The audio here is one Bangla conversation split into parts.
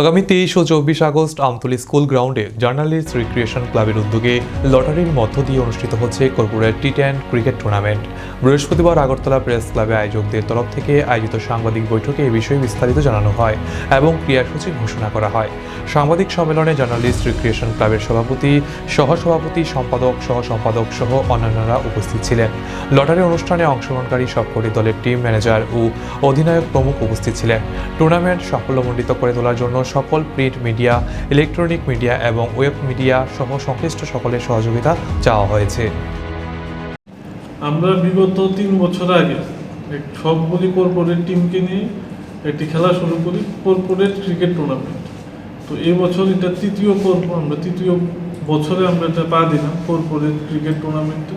আগামী তেইশ ও চব্বিশ আগস্ট আমতলী স্কুল গ্রাউন্ডে জার্নালিস্ট রিক্রিয়েশন ক্লাবের উদ্যোগে লটারির মধ্য দিয়ে অনুষ্ঠিত হচ্ছে corporate T ten cricket tournament. বৃহস্পতিবার আগরতলা প্রেস ক্লাবে আয়োজকদের তরফ থেকে আয়োজিত সাংবাদিক বৈঠকে এ বিষয়ে বিস্তারিত জানানো হয় এবং ক্রিয়াসূচি ঘোষণা করা হয়। সাংবাদিক সম্মেলনে জার্নালিস্ট রিক্রিয়েশন ক্লাবের সভাপতি, সহসভাপতি, সম্পাদক সহ সম্পাদক সহ অন্যান্যরা উপস্থিত ছিলেন। লটারি অনুষ্ঠানে অংশগ্রহণকারী সবকটি দলের টিম ম্যানেজার ও অধিনায়ক প্রমুখ উপস্থিত ছিলেন। টুর্নামেন্ট সাফল্যমণ্ডিত করে তোলার জন্য সকল প্রিন্ট মিডিয়া, ইলেকট্রনিক মিডিয়া এবং ওয়েব মিডিয়া সহ সংশ্লিষ্ট সকলের সহযোগিতা চাওয়া হয়েছে। আমরা বিগত তিন বছর আগে সবগুলি কর্পোরেট টিমকে নিয়ে একটি খেলা শুরু করি কর্পোরেট ক্রিকেট টুর্নামেন্ট তো এই বছর এটা তৃতীয় পর্ব, আমরা তৃতীয় বছরে আমরা এটা পা দিলাম কর্পোরেট ক্রিকেট টুর্নামেন্টে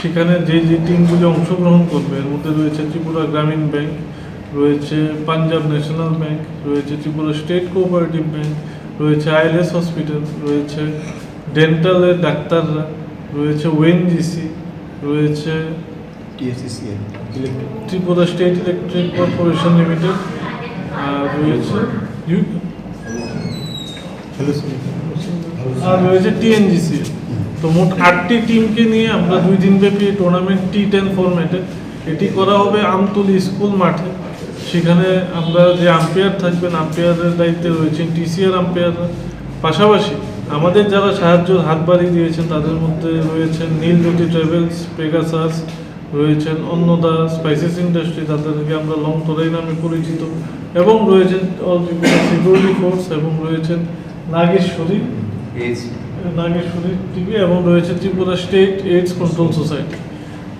সেখানে যে যে টিমগুলি অংশগ্রহণ করবে, এর মধ্যে রয়েছে ত্রিপুরা গ্রামীণ ব্যাংক রয়েছে পাঞ্জাব ন্যাশনাল ব্যাংক রয়েছে ত্রিপুরা স্টেট কোঅপারেটিভ ব্যাংক রয়েছে আইএলএস হসপিটাল রয়েছে ডেন্টালের ডাক্তাররা রয়েছে ওএনজিসি রয়েছে Tripura state electric corporation limited আর রয়েছে আর রয়েছে টিএনজিসি। তো মোট আটটি টিমকে নিয়ে আমরা দুই দিনব্যাপী টুর্নামেন্ট টি টেন ফরম্যাটে এটি করা হবে আমতলি স্কুল মাঠে। সেখানে আমরা যে আম্পায়ার থাকবেন আম্পায়ারের দায়িত্বে রয়েছেন টিসিআর আম্পায়াররা পাশাপাশি আমাদের যারা সাহায্যের হাত বাড়িয়ে দিয়েছেন তাদের মধ্যে রয়েছেন নীলজ্যোতি ট্রাভেলস পেগাসাস রয়েছেন অন্নদা স্পাইসেস ইন্ডাস্ট্রি তাদেরকে আমরা লং তোরাই নামে পরিচিত। এবং রয়েছেন সিকিউরিটি ফোর্স এবং রয়েছেন নাগেশ্বরী নাগেশ্বরী টিভি এবং রয়েছে Tripura state AIDS control society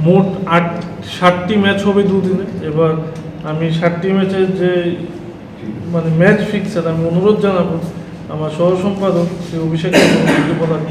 মোট আট ষাটটি ম্যাচ হবে দুদিনে। এবার আমি সাতটি ম্যাচের যে মানে ম্যাচ ফিক্সার আমি অনুরোধ জানাব আমার সহ সম্পাদক শ্রী অভিষেক বলার